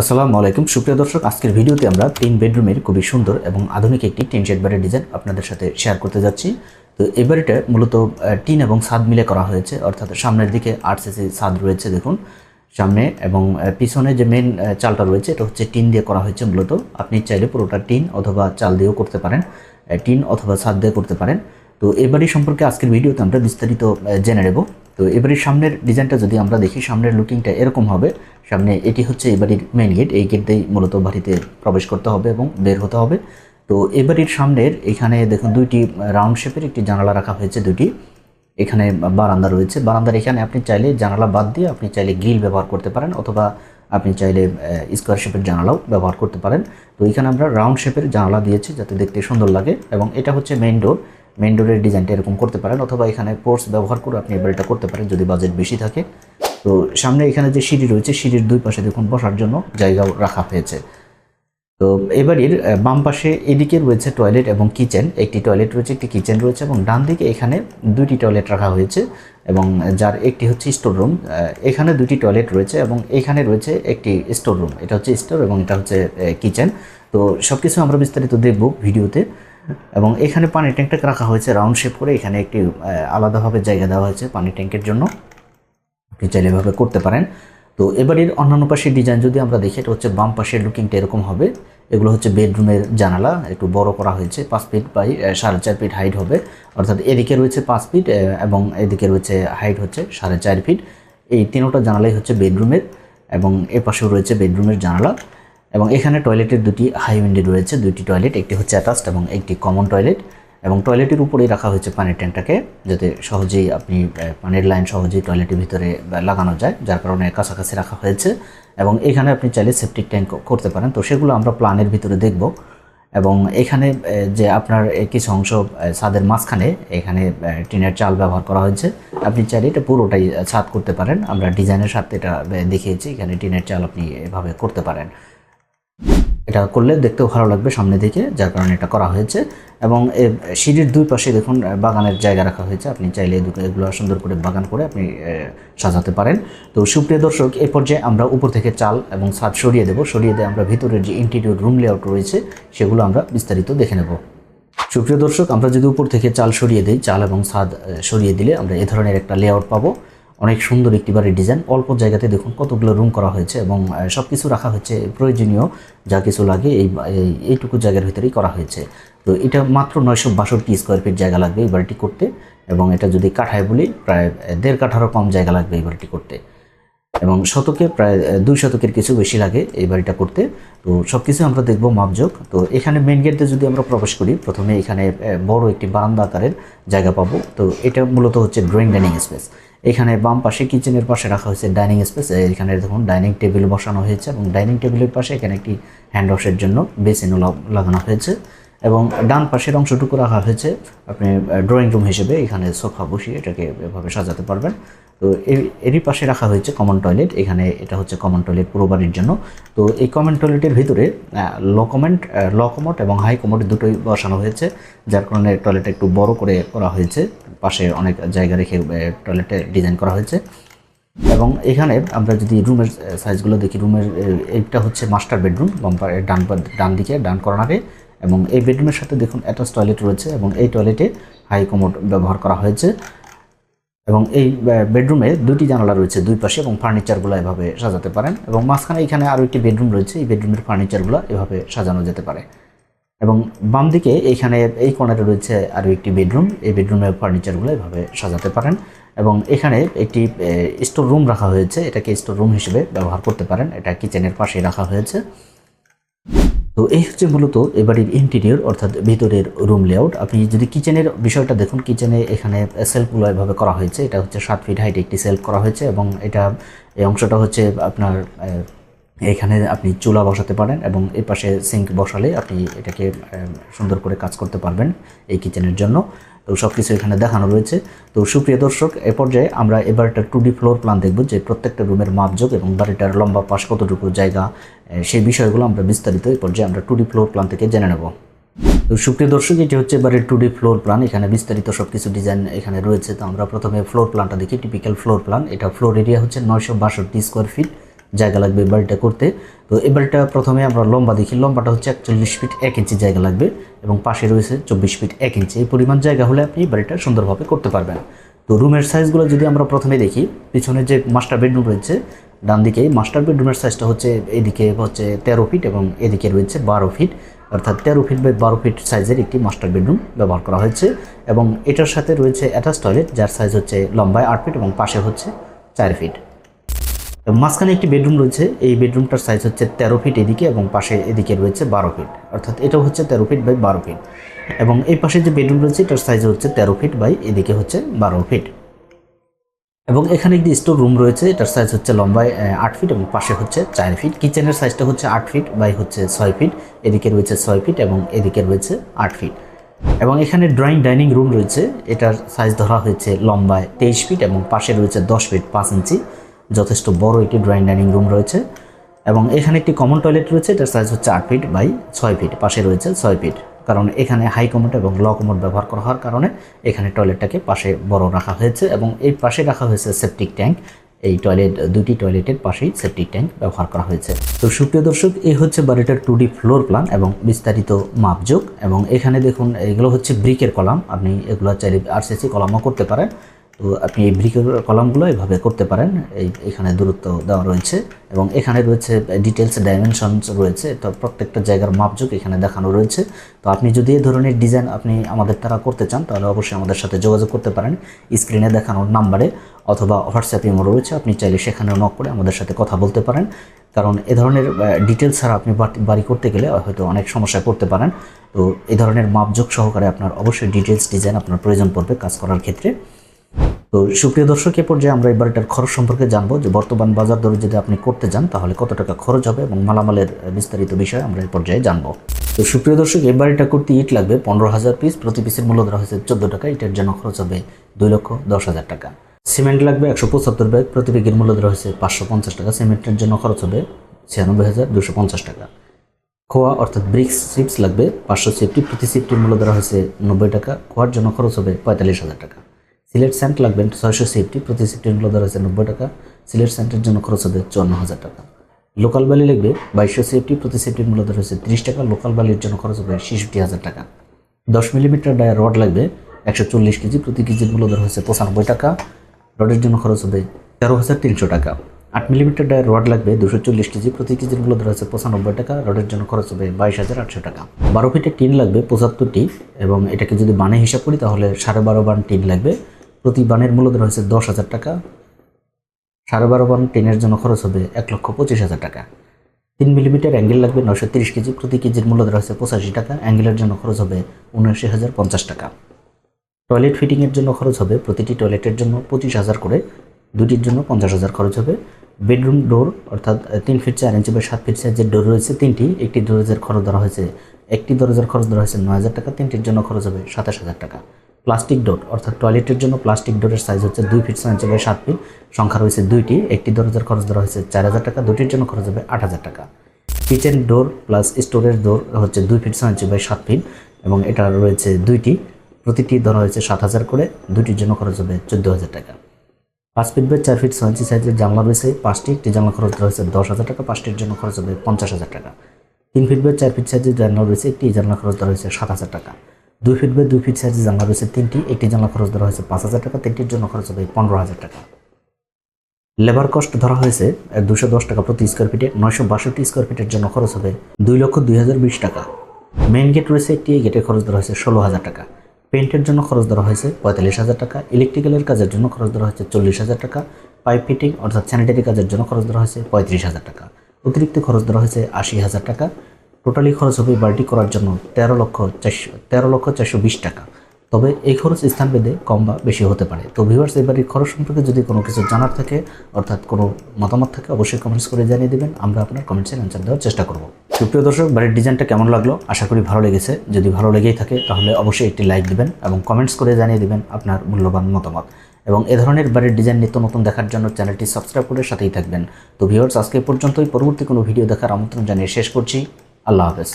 আসসালামু আলাইকুম। সুপ্রিয় দর্শক, আজকের ভিডিওতে আমরা তিন বেডরুমের খুবই সুন্দর এবং আধুনিক একটি টিন শেড বাড়ির ডিজাইন আপনাদের সাথে শেয়ার করতে যাচ্ছি। তো এই বাড়িটা মূলত টিন এবং ছাদ মিলে করা হয়েছে। অর্থাৎ সামনের দিকে আট সিসি ছাদ রয়েছে, দেখুন। সামনে এবং পিছনে যে মেন চালটা রয়েছে, এটা হচ্ছে টিন দিয়ে করা হয়েছে মূলত। আপনি চাইলে পুরোটা টিন অথবা চাল দিয়েও করতে পারেন টিন অথবা ছাদ দিয়ে করতে পারেন। তো এই বাড়ি সম্পর্কে আজকের ভিডিওতে আমরা বিস্তারিত জেনে নেব। তো এবারের সামনের ডিজাইনটা যদি আমরা দেখি, সামনের লুকিংটা এরকম হবে। সামনে এটি হচ্ছে এই বাড়ির মেন গেট এই গেট দিয়েই মূলত বাড়িতে প্রবেশ করতে হবে এবং বের হতে হবে। তো এই বাড়ির সামনের এখানে দেখুন দুইটি রাউন্ড শেপের একটি জানালা রাখা হয়েছে দুটি। এখানে বারান্দা রয়েছে। বারান্দার এখানে আপনি চাইলে জানালা বাদ দিয়ে আপনি চাইলে গ্রিল ব্যবহার করতে পারেন অথবা আপনি চাইলে স্কোয়ার শেপের জানালাও ব্যবহার করতে পারেন। তো এখানে আমরা রাউন্ড শেপের জানালা দিয়েছি যাতে দেখতে সুন্দর লাগে এবং এটা হচ্ছে মেইন ডোর মেইন ডোরের ডিজাইনটা এরকম করতে পারেন, অথবা এখানে পোর্স ব্যবহার করে আপনি এবারটা করতে পারেন যদি বাজেট বেশি থাকে। তো সামনে এখানে যে সিঁড়ি রয়েছে, সিঁড়ির দুই পাশে দেখুন বসার জন্য জায়গাও রাখা হয়েছে। তো এবারের বাম পাশে এদিকে রয়েছে টয়লেট এবং কিচেন একটি টয়লেট রয়েছে, একটি কিচেন রয়েছে এবং ডান দিকে এখানে দুইটি টয়লেট রাখা হয়েছে এবং যার একটি হচ্ছে স্টোর রুম এখানে দুটি টয়লেট রয়েছে এবং এখানে রয়েছে একটি স্টোর রুম এটা হচ্ছে স্টোর এবং এটা হচ্ছে কিচেন তো সব কিছু আমরা বিস্তারিত দেখব ভিডিওতে। এবং এখানে পানি ট্যাঙ্কটাকে রাখা হয়েছে রাউন্ড শেপ করে এখানে একটি আলাদাভাবে জায়গা দেওয়া হয়েছে পানি ট্যাঙ্কের জন্য। আপনি চাইলে এভাবে করতে পারেন। তো এবারের অন্যান্য পাশের ডিজাইন যদি আমরা দেখি, এটা হচ্ছে বাম পাশের লুকিংটা এরকম হবে। এগুলো হচ্ছে বেডরুমের জানালা, একটু বড় করা হয়েছে, পাঁচ ফিট বাই সাড়ে চার ফিট হাইট হবে। অর্থাৎ এদিকে রয়েছে পাঁচ ফিট এবং এদিকে রয়েছে হাইট হচ্ছে সাড়ে চার ফিট এই তিনোটা জানালাই হচ্ছে বেডরুমের এবং এ পাশেও রয়েছে বেডরুমের জানালা। এবং এখানে টয়লেটের দুটি হাই উইন্ডো রয়েছে। দুটি টয়লেট একটি হচ্ছে অ্যাটাচড এবং একটি কমন টয়লেট এবং টয়লেটের উপরেই রাখা হয়েছে পানির ট্যাঙ্কটাকে, যাতে সহজেই আপনি পানির লাইন সহজেই টয়লেটের ভিতরে লাগানো যায়, যার কারণে কাছাকাছি রাখা হয়েছে। এবং এখানে আপনি চাইলে সেপটিক ট্যাঙ্ক করতে পারেন। তো সেগুলো আমরা প্ল্যানের ভিতরে দেখব। এবং এখানে যে আপনার কিছু অংশ ছাদের মাঝখানে এখানে টিনের চাল ব্যবহার করা হয়েছে। আপনি চাইলে এটা পুরোটাই ছাদ করতে পারেন। আমরা ডিজাইনের সাথে এটা দেখিয়েছি। এখানে টিনের চাল আপনি এভাবে করতে পারেন। এটা করলে দেখতেও ভালো লাগবে সামনে দিকে, যার কারণে এটা করা হয়েছে। এবং সিঁড়ির দুই পাশে দেখুন বাগানের জায়গা রাখা হয়েছে। আপনি চাইলে দুটো এগুলো সুন্দর করে বাগান করে আপনি সাজাতে পারেন। তো সুপ্রিয় দর্শক, এ পর্যায়ে আমরা উপর থেকে চাল এবং ছাদ সরিয়ে দেবো। সরিয়ে দিয়ে আমরা ভিতরের যে ইন্টেরিয়র রুম লেআউট রয়েছে, সেগুলো আমরা বিস্তারিত দেখে নেব। সুপ্রিয় দর্শক, আমরা যদি উপর থেকে চাল সরিয়ে দিই, চাল এবং ছাদ সরিয়ে দিলে আমরা এ ধরনের একটা লেআউট পাবো। অনেক সুন্দর একটি বাড়ির ডিজাইন অল্প জায়গাতে দেখুন কতগুলো রুম করা হয়েছে এবং সব কিছু রাখা হয়েছে। প্রয়োজনীয় যা কিছু লাগে এই, এই- এইটুকু জায়গার ভিতরেই করা হয়েছে। তো এটা মাত্র নয়শো বাষট্টি স্কোয়ার ফিট জায়গা লাগবে এই বাড়িটি করতে এবং এটা যদি কাঠায় বলি, প্রায় দেড় কাঠারও কম জায়গা লাগবে এই বাড়িটি করতে। এবং শতকে প্রায় দুই শতকের কিছু বেশি লাগে এই বাড়িটা করতে। তো সব কিছু আমরা দেখব মাপযোগ। তো এখানে মেন গেট যদি আমরা প্রবেশ করি, প্রথমে এখানে বড় একটি বারান্দা আকারের জায়গা পাবো। তো এটা মূলত হচ্ছে ড্রয়িং ডাইনিং স্পেস এখানে বাম পাশে কিচেনের পাশে রাখা হয়েছে ডাইনিং স্পেস। এখানে দেখুন ডাইনিং টেবিল বসানো হয়েছে এবং ডাইনিং টেবিলের পাশে এখানে একটি হ্যান্ড ওয়াশের জন্য বেসিনও লাগানো হয়েছে এবং ডান পাশের অংশটুকু রাখা হয়েছে। আপনি ড্রয়িং রুম হিসেবে এখানে সোফা বসিয়ে এটাকে এভাবে সাজাতে পারবেন। তো এর- এরই পাশে রাখা হয়েছে কমন টয়লেট এখানে এটা হচ্ছে কমন টয়লেট পুরো বাড়ির জন্য। তো এই কমন টয়লেটের ভিতরে লো কমেন্ট ল কমোড এবং হাই কমোড দুটোই বসানো হয়েছে, যার কারণে টয়লেট একটু বড় করে করা হয়েছে, পাশে অনেক জায়গা রেখে টয়লেটে ডিজাইন করা হয়েছে। এবং এখানে আমরা যদি রুমের সাইজগুলো দেখি, রুমের এইটা হচ্ছে মাস্টার বেডরুম বাম্পার ডান ডান দিকে, ডান কর্নারে এবং এই বেডরুমের সাথে দেখুন অ্যাটাচ টয়লেট রয়েছে এবং এই টয়লেটে হাই কমোড ব্যবহার করা হয়েছে। এবং এই বেডরুমে দুটি জানালা রয়েছে দুই পাশে এবং ফার্নিচারগুলো এভাবে সাজাতে পারেন এবং মাঝখানে এখানে আরও একটি বেডরুম রয়েছে, এই বেডরুমের ফার্নিচারগুলো এভাবে সাজানো যেতে পারে। এবং বাম দিকে এইখানে এই কর্নারে রয়েছে আরও একটি বেডরুম, এই বেডরুমের ফার্নিচারগুলো এভাবে সাজাতে পারেন এবং এখানে একটি স্টোর রুম রাখা হয়েছে, এটাকে স্টোর রুম হিসেবে ব্যবহার করতে পারেন, এটা কিচেনের পাশে রাখা হয়েছে। তো এই হচ্ছে মূলত এবারের ইন্টেরিয়র অর্থাৎ ভেতরের রুম লেআউট আপনি যদি কিচেনের বিষয়টা দেখুন কিচেনে এখানে সেলফগুলো এভাবে করা হয়েছে। এটা হচ্ছে সাত ফিট হাইট একটি সেলফ করা হয়েছে এবং এটা, এই অংশটা হচ্ছে আপনার এখানে আপনি চুলা বসাতে পারেন এবং এই পাশে সিঙ্ক বসালে আপনি এটাকে সুন্দর করে কাজ করতে পারবেন এই কিচেনের জন্য। তো সব কিছু এখানে দেখানো রয়েছে। তো সুপ্রিয় দর্শক, এ পর্যায়ে আমরা এবার একটা টু ডি ফ্লোর প্ল্যান দেখব যে প্রত্যেকটা রুমের মাপযোগ এবং বাড়িটার লম্বা পাশ কতটুকু জায়গা সেই বিষয়গুলো আমরা বিস্তারিত এই পর্যায়ে আমরা টু ডি ফ্লোর প্ল্যান থেকে জেনে নেব। তো সুপ্রিয় দর্শক, এটি হচ্ছে এবারে টু ডি ফ্লোর প্ল্যান এখানে বিস্তারিত সব কিছু ডিজাইন এখানে রয়েছে। তো আমরা প্রথমে ফ্লোর প্ল্যানটা দেখি টিপিক্যাল ফ্লোর প্ল্যান এটা ফ্লোর এরিয়া হচ্ছে নয়শো বাষট্টি স্কোয়ার ফিট জায়গা লাগবে বাড়িটা করতে। তো এই বাড়িটা প্রথমে আমরা লম্বা দেখি। লম্বাটা হচ্ছে একচল্লিশ ফিট এক ইঞ্চি জায়গা লাগবে এবং পাশে রয়েছে চব্বিশ ফিট এক ইঞ্চি। এই পরিমাণ জায়গা হলে আপনি বাড়িটা সুন্দরভাবে করতে পারবেন। তো রুমের সাইজগুলো যদি আমরা প্রথমে দেখি, পিছনে যে মাস্টার বেডরুম রয়েছে, ডান দিকে মাস্টার বেডরুমের সাইজটা হচ্ছে এদিকে হচ্ছে তেরো ফিট এবং এদিকে রয়েছে বারো ফিট। অর্থাৎ তেরো ফিট বাই বারো ফিট সাইজের একটি মাস্টার বেডরুম ব্যবহার করা হয়েছে এবং এটার সাথে রয়েছে অ্যাটাচ টয়লেট, যার সাইজ হচ্ছে লম্বায় আট ফিট এবং পাশে হচ্ছে চার ফিট। মাঝখানে একটি বেডরুম রয়েছে। এই বেডরুমটার সাইজ হচ্ছে তেরো ফিট এদিকে এবং পাশে এদিকে রয়েছে বারো ফিট অর্থাৎ এটাও হচ্ছে তেরো ফিট বাই বারো ফিট এবং এই পাশে যে বেডরুম রয়েছে, এটার সাইজ হচ্ছে তেরো ফিট বাই এদিকে হচ্ছে বারো ফিট এবং এখানে একটি স্টোর রুম রয়েছে, এটার সাইজ হচ্ছে লম্বায় আট ফিট এবং পাশে হচ্ছে চার ফিট কিচেনের সাইজটা হচ্ছে আট ফিট বাই হচ্ছে ছয় ফিট এদিকে রয়েছে ছয় ফিট এবং এদিকে রয়েছে আট ফিট এবং এখানে ড্রয়িং ডাইনিং রুম রয়েছে, এটার সাইজ ধরা হয়েছে লম্বায় তেইশ ফিট এবং পাশে রয়েছে দশ ফিট পাঁচ ইঞ্চি। যথেষ্ট বড় একটি ড্রয়িং ডাইনিং রুম রয়েছে এবং এখানে একটি কমন টয়লেট রয়েছে, এটার সাইজ হচ্ছে আট ফিট বাই ছয় ফিট পাশে রয়েছে ছয় ফিট কারণ এখানে হাই কমোড এবং ল কমোড ব্যবহার করা হওয়ার কারণে এখানে টয়লেটটাকে পাশে বড় রাখা হয়েছে এবং এই পাশে রাখা হয়েছে সেপটিক ট্যাঙ্ক এই টয়লেট দুটি টয়লেটের পাশেই সেপটিক ট্যাঙ্ক ব্যবহার করা হয়েছে। তো সুপ্রিয় দর্শক, এই হচ্ছে বাড়িটার টু ডি ফ্লোর প্ল্যান এবং বিস্তারিত মাপযোগ এবং এখানে দেখুন, এগুলো হচ্ছে ব্রিকের কলাম। আপনি এগুলো চাইলে আরসিসি কলামও করতে পারেন। তো আপনি এই ব্রিকের কলামগুলো এভাবে করতে পারেন। এই এখানে দূরত্ব দেওয়া রয়েছে এবং এখানে রয়েছে ডিটেলস ডাইমেনশনস রয়েছে। তো প্রত্যেকটা জায়গার মাপযোগ এখানে দেখানো রয়েছে। তো আপনি যদি এই ধরনের ডিজাইন আপনি আমাদের দ্বারা করতে চান, তাহলে অবশ্যই আমাদের সাথে যোগাযোগ করতে পারেন। স্ক্রিনে দেখানোর নাম্বারে অথবা হোয়াটসঅ্যাপ ইমো রয়েছে। আপনি চাইলে সেখানেও নক করে আমাদের সাথে কথা বলতে পারেন। কারণ এ ধরনের ডিটেলস ছাড়া আপনি বাড়ি করতে গেলে হয়তো অনেক সমস্যায় পড়তে পারেন। তো এ ধরনের মাপযোগ সহকারে আপনার অবশ্যই ডিটেলস ডিজাইন আপনার প্রয়োজন পড়বে কাজ করার ক্ষেত্রে। তো সুপ্রিয় দর্শক, এ পর্যায়ে আমরা এই বাড়িটার খরচ সম্পর্কে জানব যে বর্তমান বাজার দরে যদি আপনি করতে যান, তাহলে কত টাকা খরচ হবে এবং মালামালের বিস্তারিত বিষয় আমরা এই পর্যায়ে জানব। তো সুপ্রিয় দর্শক এই বাড়িটা করতে ইট লাগবে পনেরো হাজার পিস প্রতি পিসের মূল্য ধরা হয়েছে চোদ্দ টাকা। ইটের জন্য খরচ হবে দুই লক্ষ দশ হাজার টাকা। সিমেন্ট লাগবে একশো পঁচাত্তর ব্যাগ, প্রতি ব্যাগের মূল্য ধরা হয়েছে পাঁচশো পঞ্চাশ টাকা। সিমেন্টের জন্য খরচ হবে ছিয়ানব্বই হাজার দুশো পঞ্চাশ টাকা। খোয়া, অর্থাৎ ব্রিক্স চিপস লাগবে পাঁচশো সেফটি প্রতি সেফটির মূল্য ধরা হয়েছে নব্বই টাকা। খোয়ার জন্য খরচ হবে পঁয়তাল্লিশ হাজার টাকা। সিলেট সেন্ট লাগবে ছয়শো সেফটি, প্রতি সেফটির মূল্য ধরা হয়েছে নব্বই টাকা। সিলেট সেন্টের জন্য খরচ হবে চুয়ান্ন হাজার টাকা। লোকাল বালি লাগবে বাইশশো সেফটি, প্রতি সেফটির মূল্য ধরা হয়েছে তিরিশ টাকা। লোকাল বালির জন্য খরচ হবে ছেষট্টি হাজার টাকা। দশ মিলিমিটার ডায়ার রড লাগবে একশো চল্লিশ কেজি, প্রতি কেজির মূল্য ধরা হয়েছে পঁচানব্বই টাকা। রডের জন্য খরচ হবে তেরো হাজার তিনশো টাকা। আট মিলিমিটার ডায়ের রড লাগবে দুশো চল্লিশ কেজি, প্রতি কেজির মূল্য ধরা হচ্ছে পঁচানব্বই টাকা। রডের জন্য খরচ হবে বাইশ হাজার আটশো টাকা। বারো ফিটের টিন লাগবে পঁচাত্তরটি এবং এটাকে যদি বানে হিসাব করি তাহলে সাড়ে বারো বান টিন লাগবে। প্রতি বানের মূল্য হচ্ছে দশ হাজার টাকা। সাড়ে বারো বান টেনের জন্য খরচ হবে এক লক্ষ পঁচিশ হাজার টাকা। তিন মিলিমিটার অ্যাঙ্গেল লাগবে নশো তিরিশ কেজি। প্রতি কেজির মূল্য ধরা হচ্ছে পঁচাশি টাকা। অ্যাঙ্গেলের জন্য খরচ হবে উনআশি হাজার পঞ্চাশ টাকা। টয়লেট ফিটিংয়ের জন্য খরচ হবে প্রতিটি টয়লেটের জন্য পঁচিশ হাজার করে। দুটির জন্য পঞ্চাশ হাজার খরচ হবে। বেডরুম ডোর, অর্থাৎ তিন ফিট চার ইঞ্চি বা সাত ফিট সাইজের ডোর রয়েছে তিনটি। একটি দরজার খরচ ধরা হয়েছে, একটি দরজার খরচ ধরা হয়েছে নয় হাজার টাকা। তিনটির জন্য খরচ হবে সাতাশ হাজার টাকা। প্লাস্টিক ডোর অর্থাৎ টয়লেটের জন্য প্লাস্টিক ডোরের সাইজ হচ্ছে দুই ফিট ছয় ইঞ্চি বাই সাত ফিট সংখ্যা রয়েছে দুইটি, একটি দরজার খরচ ধরা হয়েছে চার হাজার টাকা, দুটির জন্য খরচ হবে আট হাজার টাকা। Kitchen door plus storage door হচ্ছে দুই ফিট ছয় ইঞ্চি বাই সাত ফিট এবং এটা রয়েছে দুইটি, প্রতিটি ধরা হয়েছে সাত হাজার করে, দুটির জন্য খরচ হবে চোদ্দ হাজার টাকা। পাঁচ ফিট বাই চার ফিট ছয় ইঞ্চি সাইজের জানলা রয়েছে, পাঁচটি, একটি জানলা খরচ ধরা হয়েছে দশ হাজার টাকা, পাঁচটির জন্য খরচ হবে পঞ্চাশ হাজার টাকা। তিন ফিট বাই চার ফিট সাইজের জানলা রয়েছে, একটি জানলা খরচ ধরা হয়েছে সাত হাজার টাকা। দুই ফিট বাই দুই ফিট সাইজের জানলা রয়েছে, তিনটি, একটি জানলা খরচ ধরা হয়েছে পাঁচ হাজার টাকা, তিনটির জন্য খরচ হবে পনেরো হাজার টাকা। লেবার কস্ট ধরা হয়েছে দুশো দশ টাকা প্রতি স্কোয়ার ফিটে নয়শো বাষট্টি স্কোয়ার ফিটের জন্য খরচ হবে দুই লক্ষ দুই হাজার বিশ টাকা। মেইন গেট রয়েছে, একটি, এই গেটের খরচ ধরা হয়েছে ষোলো হাজার টাকা। পেন্টের জন্য খরচ ধরা হয়েছে পঁয়তাল্লিশ হাজার টাকা। ইলেকট্রিক্যালের কাজের জন্য খরচ ধরা হয়েছে চল্লিশ হাজার টাকা। পাইপ ফিটিং অর্থাৎ স্যানিটারি কাজের জন্য খরচ ধরা হয়েছে পঁয়ত্রিশ হাজার টাকা। অতিরিক্ত খরচ ধরা হয়েছে আশি হাজার টাকা। টোটালি খরচ হবে বাড়িটি করার জন্য তেরো লক্ষ চারশো তেরো লক্ষ চারশো বিশ টাকা। তবে এই খরচ স্থানভেদে কম বা বেশি হতে পারে। তো ভিউয়ার্স এই বাড়ির খরচ সম্পর্কে যদি কোনো কিছু জানার থাকে, অর্থাৎ কোনো মতামত থাকে, অবশ্যই কমেন্টস করে জানিয়ে দেবেন। আমরা আপনার কমেন্টসের অ্যান্সার দেওয়ার চেষ্টা করব। সুপ্রিয় দর্শক, বাড়ির ডিজাইনটা কেমন লাগল? আশা করি ভালো লেগেছে। যদি ভালো লেগেই থাকে, তাহলে অবশ্যই একটি লাইক দিবেন এবং কমেন্টস করে জানিয়ে দিবেন আপনার মূল্যবান মতামত। এবং এ ধরনের বাড়ির ডিজাইন নিত্য নতুন দেখার জন্য চ্যানেলটি সাবস্ক্রাইব করে সাথেই থাকবেন। তো ভিউয়ার্স আজকে পর্যন্তই। পরবর্তী কোনো ভিডিও দেখার আমন্ত্রণ জানিয়ে শেষ করছি। আল্লাহ হাফেজ।